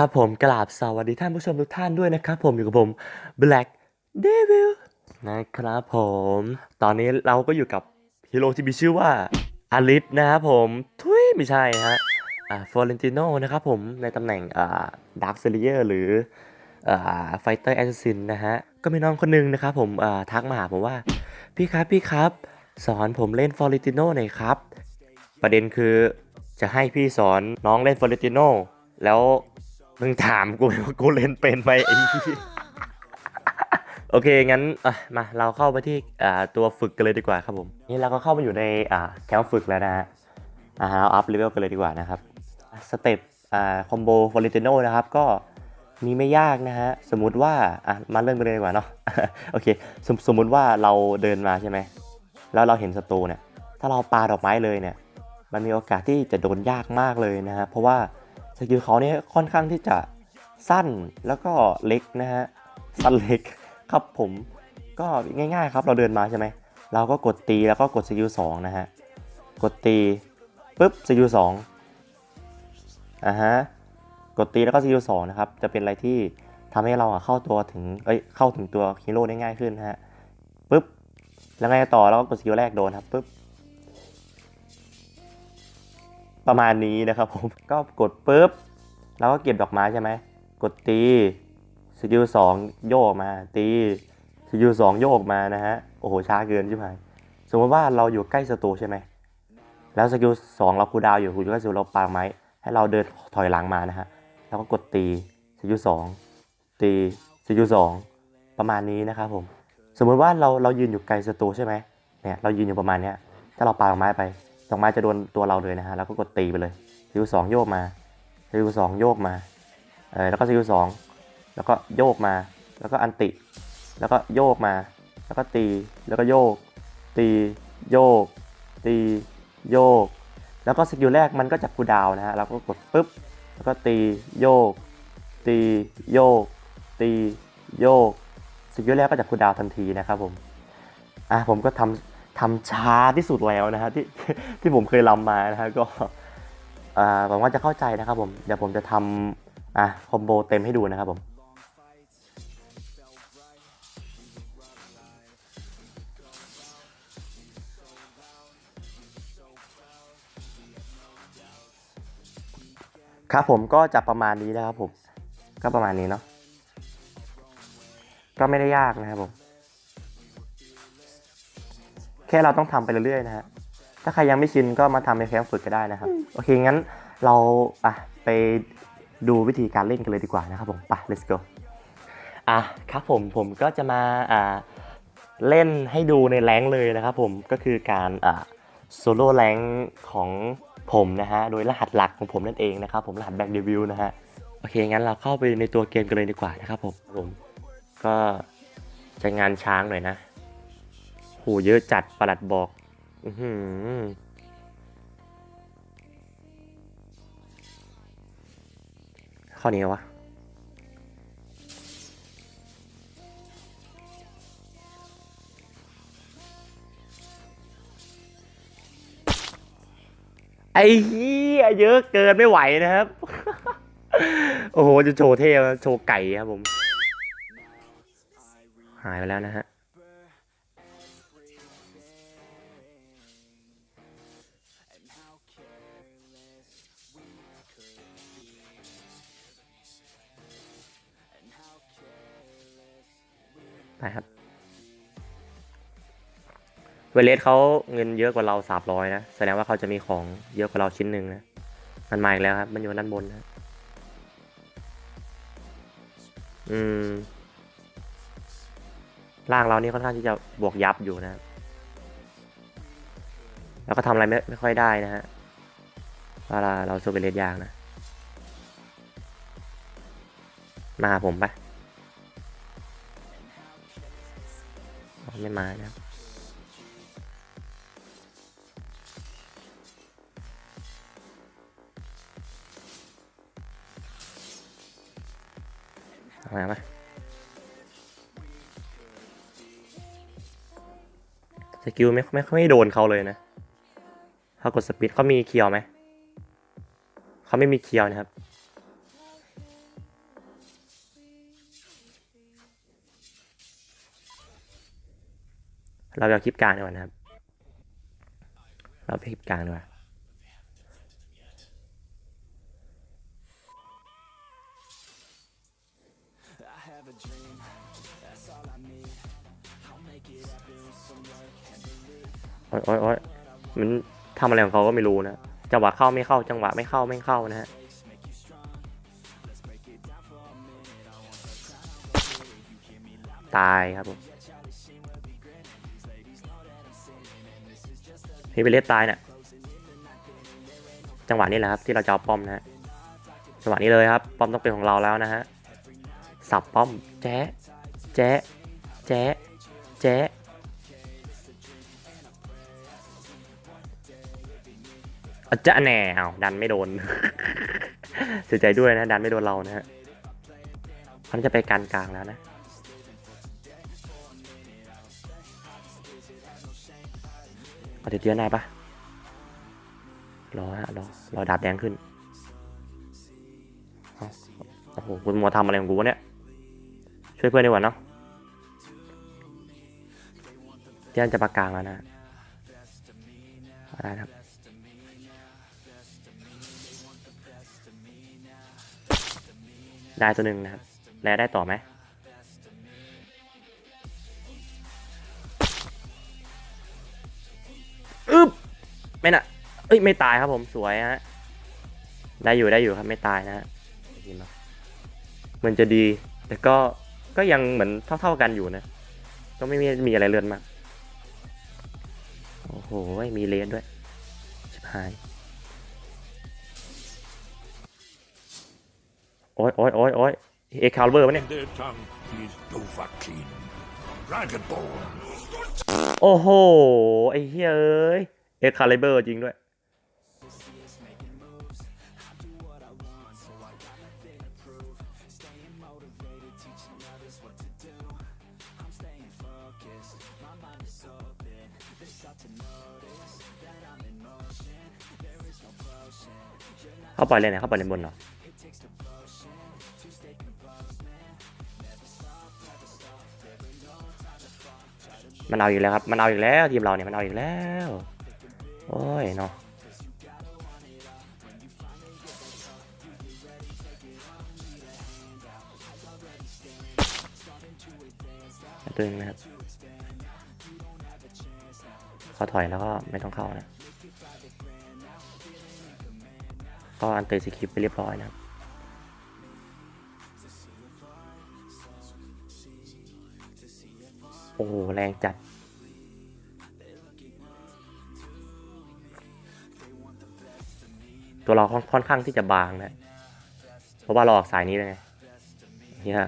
ครับผมกราบสวัสดีท่านผู้ชมทุกท่านด้วยนะครับผมอยู่กับผม Black Devil นะครับผม ตอนนี้เราก็อยู่กับฮีโร่ที่มีชื่อว่าอลิสนะครับผมทุยไม่ใช่ฮะอ่าฟอเรนติโนนะครับผมในตำแหน่งอ่าดาร์คเซเลเยอร์หรืออ่าไฟเตอร์แอสซินนะฮะ ก็มีน้องคนหนึงนะครับผมอ่าทักมาหาผมว่า พี่ครับพี่ครับ สอนผมเล่นฟอเรนติโนหน่อยครับ ประเด็นคือจะให้พี่สอนน้องเล่นฟอเรนติโนแล้ว มึงถามกูว่ากูเล่นเป็นไหมไอ้เหี้ยโอเคงั้นอะมาเราเข้าไปที่อ่าตัวฝึกกันเลยดีกว่าครับผมนี่เราก็เข้ามาอยู่ในอ่าแคมป์ฝึกแล้วนะฮะอ่าเราอัพเลเวลกันเลยดีกว่านะครับสเต็ปอ่าคอมโบฟอริติโนนะครับก็มีไม่ยากนะฮะสมมุติว่าอะมาเริ่มกันเลยดีกว่าเนาะ โอเคสมสมมุติว่าเราเดินมาใช่ไหมแล้วเราเห็นศัตรูเนี่ย ถ้าเราปาดอกไม้เลยเนี่ย มันมีโอกาสที่จะโดนยากมากเลยนะฮะเพราะว่า สกิลเขาเนี่ยค่อนข้างที่จะสั้นแล้วก็เล็กนะฮะสั้นเล็กครับผมก็ง่ายๆครับเราเดินมาใช่ไหมเราก็กดตีแล้วก็กดสกิลสองนะฮะกดตีปุ๊บสกิลสองอ่าฮะกดตีแล้วก็สกิลสองนะครับจะเป็นอะไรที่ทำให้เราอะเข้าตัวถึงเอ้ยเข้าถึงตัวฮีโร่ได้ง่ายขึ้นนะฮะปุ๊บแล้วไงต่อเราก็กดสกิลแรกโดนครับปุ๊บ ประมาณนี้นะครับผมก็กดปุ๊บแล้วก็เก็บดอกไม้ใช่ไหมกดตีสกิลสองโยกมา ตีสกิลสองโยกมานะฮะโอ้โหช้าเกินใช่ไหมสมมติว่าเราอยู่ใกล้ศัตรูใช่ไหมแล้วสกิลสองเราคูดาวอยู่อยู่ใกล้ศัตรูเราปาไม้ให้เราเดินถอยหลังมานะฮะแล้วก็กดตีสกิลสองตีสกิลสองประมาณนี้นะครับผม สมมติว่าเราเรายืนอยู่ไกลศัตรูใช่ไหมเนี่ยเรายืนอยู่ประมาณเนี้ยถ้าเราปาดอกไม้ไป ดอกไม้จะโดนตัวเราเลยนะฮะแล้วก็กดตีไปเลยสกิลสองโยกมาสกิลสองโยกมาเออแล้วก็สกิลสองแล้วก็โยกมา แล้วก็อันติ แล้วก็โยกมา แล้วก็ตี แล้วก็โยก ตี โยก ตี โยก แล้วก็สกิลแรกมันก็จับคูดาวนะฮะ เราก็กดปุ๊บ แล้วก็ตี โยก ตี โยก ตี โยก สกิลแรกก็จับคูดาวทันทีนะครับผม อะผมก็ทำ ทำช้าที่สุดแล้วนะฮะที่ที่ผมเคยรำมานะฮะก็อ่าหวังว่าจะเข้าใจนะครับผมเดี๋ยวผมจะทำอะคอมโบเต็มให้ดูนะครับผมครับผมก็จะประมาณนี้นะครับผม ก็ประมาณนี้เนาะก็ไม่ได้ยากนะครับผม แค่เราต้องทำไปเรื่อยๆนะฮะถ้าใครยังไม่ชินก็มาทำในแคมป์ฝึกก็ได้นะครับ โอเคงั้นเราอะไปดูวิธีการเล่นกันเลยดีกว่านะครับผมไป let's go อะครับผมผมก็จะมาอ่าเล่นให้ดูในแรงค์เลยนะครับผมก็คือการอ่าโซโล่แรงค์ของผมนะฮะโดยรหัสหลักของผมนั่นเองนะครับผมรหัสแบ็กเดบิวนะฮะโอเคงั้นเราเข้าไปในตัวเกมกันเลยดีกว่านะครับผมผมก็จะงานช้างหน่อยนะโหเยอะจัดประหลัดบอกอือหือข้อนี้วะไอ้เหี้ยเยอะเกินไม่ไหวนะครับ โอ้โห จะโชว์เท่โชว์ไก่ครับผม หายไปแล้วนะฮะ เวเลสเขาเงินเยอะกว่าเราสามร้อยนะ แสดงว่าเขาจะมีของเยอะกว่าเราชิ้นหนึ่งนะ มันมาอีกแล้วครับ มันอยู่ด้านบนนะ อืม ร่างเรานี่ค่อนข้างที่จะบวกยับอยู่นะ แล้วก็ทำอะไรไม่ไม่ค่อยได้นะฮะเวลาเราโซเวเลสยากนะ มาผมปะไม่มานะครับ อะไรนะสกิลไม่ไม่ไม่โดนเขาเลยนะถ้ากดสปีดเขามีเคียวไหมเขาไม่มีเคียวนะครับเราไปเอคลิปกลางดีกว่านะครับ เราไปคลิปกลางดีกว่า โอ๊ยโอ๊ยโอ๊ยมันทำอะไรของเขาก็ไม่รู้นะ จังหวะเข้าไม่เข้า จังหวะไม่เข้าไม่เข้านะฮะ ตายครับผมพี่ไปเลสตายเนี่ย จังหวะนี้แหละครับที่เราจะเอาป้อมนะฮะ จังหวะนี้เลยครับ ป้อมต้องเป็นของเราแล้วนะฮะ สับป้อม แจ๊ะ แจ๊ะ แจ๊ะ แจ๊ะ อาจะแหน่เอาดันไม่โดน เสียใจด้วยนะ ดันไม่โดนเรานะฮะมันจะไปการกลางแล้วนะ เอาเดี๋ยวเดี๋ยนายปะรอฮะรอรอดาบแดงขึ้นโอ้โหคุณมัวทำอะไรของกูวะเนี่ย ช่วยเพื่อนดีกว่าเนาะเที่ยนจะประกลางแล้วนะอาได้ครับ ได้ตัวหนึ่งนะครับ แล้วได้ต่อไหมอึ๊บไม่น่ะเอ้ยไม่ตายครับผมสวยฮะได้อยู่ได้อยู่ครับไม่ตายนะฮะมันจะดี แต่ก็ก็ยังเหมือนเท่า ๆกันอยู่นะ ก็ไม่มีมีอะไรเลือนมาก โอ้โห มีเลนด้วยชิบหาย โอ๊ยโอ๊ยโอ๊ยโอ๊ยเอ็กคาลเบอร์ปะเนี่ย Their tongue is Dovahkiin, Dragonborn. โอ้โห ไอ้เฮ้ย เอ้ยเอ็กคาลิเบอร์จริงด้วย เขาปล่อยเลยไหนเขาปล่อยเลนบนเหรอ มันเอาอีกแล้วครับ มันเอาอีกแล้วทีมเราเนี่ยมันเอาอีกแล้ว โอ้ยเนาะตัวเองนะครับเขาถอยแล้วก็ไม่ต้องเข้านะ ก็อันเตอร์สคริปไปเรียบร้อยนะครับ โอ้โห แรงจัด ตัวเราค่อนข้างที่จะบางนะ เพราะว่าเราออกสายนี้เลยไงเนี่ย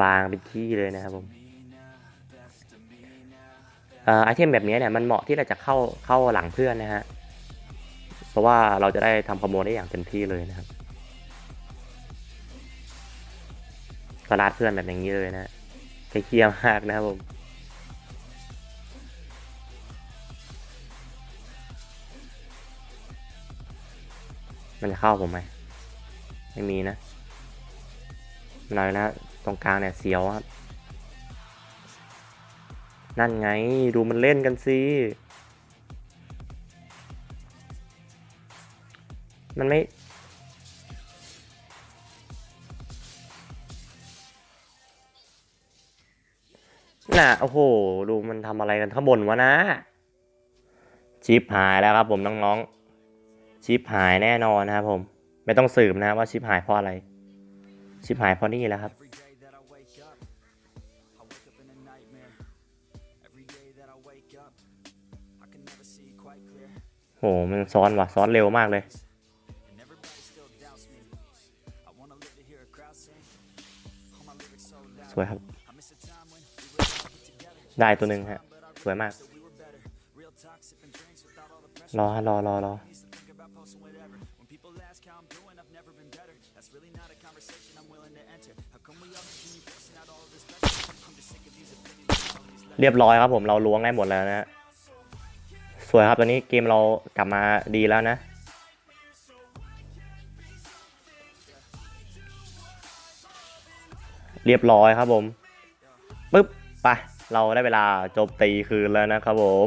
บางเป็นขี้เลยนะครับผมไอเทมแบบนี้เนี่ยมันเหมาะที่เราจะเข้าเข้าหลังเพื่อนนะฮะ เพราะว่าเราจะได้ทำคอมโบได้อย่างเต็มที่เลยนะครับก็ลาดเพื่อนแบบอย่างนี้เลยนะ ใกล้เคียงมากนะครับผมมันจะเข้าผมไหมไม่มีนะหน่อยนะตรงกลางเนี่ยเสียวครับ นั่นไงดูมันเล่นกันสิ มันไม่ น่ะโอ้โหดูมันทำอะไรกันข้างบนวะนะ ชิปหายแล้วครับผมน้องๆ ชิปหายแน่นอนนะครับผม ไม่ต้องสืบนะว่าชิปหายเพราะอะไร ชิปหายเพราะนี่แล้วครับ โหมันซ้อนว่ะซ้อนเร็วมากเลยสวยครับ ได้ตัวหนึ่งฮะ สวยมาก รอรอรอรอเรียบร้อยครับผมเราล้วงได้หมดแล้วนะ สวยครับตอนนี้เกมเรากลับมาดีแล้วนะ เรียบร้อยครับผมปึ๊บ ปเราได้เวลาจบตีคืนแล้วนะครับผม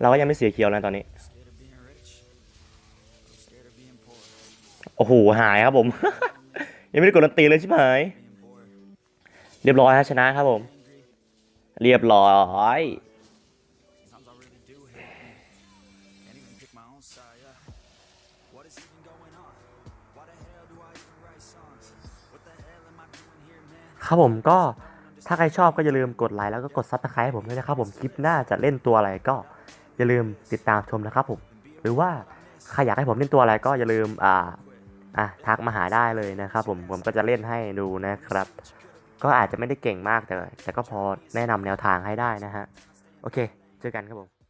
เราก็ยังไม่เสียเคียวนะตอนนี้ โอ้โห หายครับผม ยังไม่ได้กดดนตีเลยใช่ไหมเรียบร้อยฮะชนะครับผม เรียบร้อยครับผมก็ ถ้าใครชอบก็อย่าลืมกดไลค์แล้วก็กดซับสไครต์ให้ผมด้วยนะครับผมคลิปหน้าจะเล่นตัวอะไรก็อย่าลืมติดตามชมนะครับผม หรือว่าใครอยากให้ผมเล่นตัวอะไรก็อย่าลืมอ่าอะทักมาหาได้เลยนะครับผมผมก็จะเล่นให้ดูนะครับ ก็อาจจะไม่ได้เก่งมากแต่แต่ก็พอแนะนำแนวทางให้ได้นะฮะโอเค เจอกันครับผม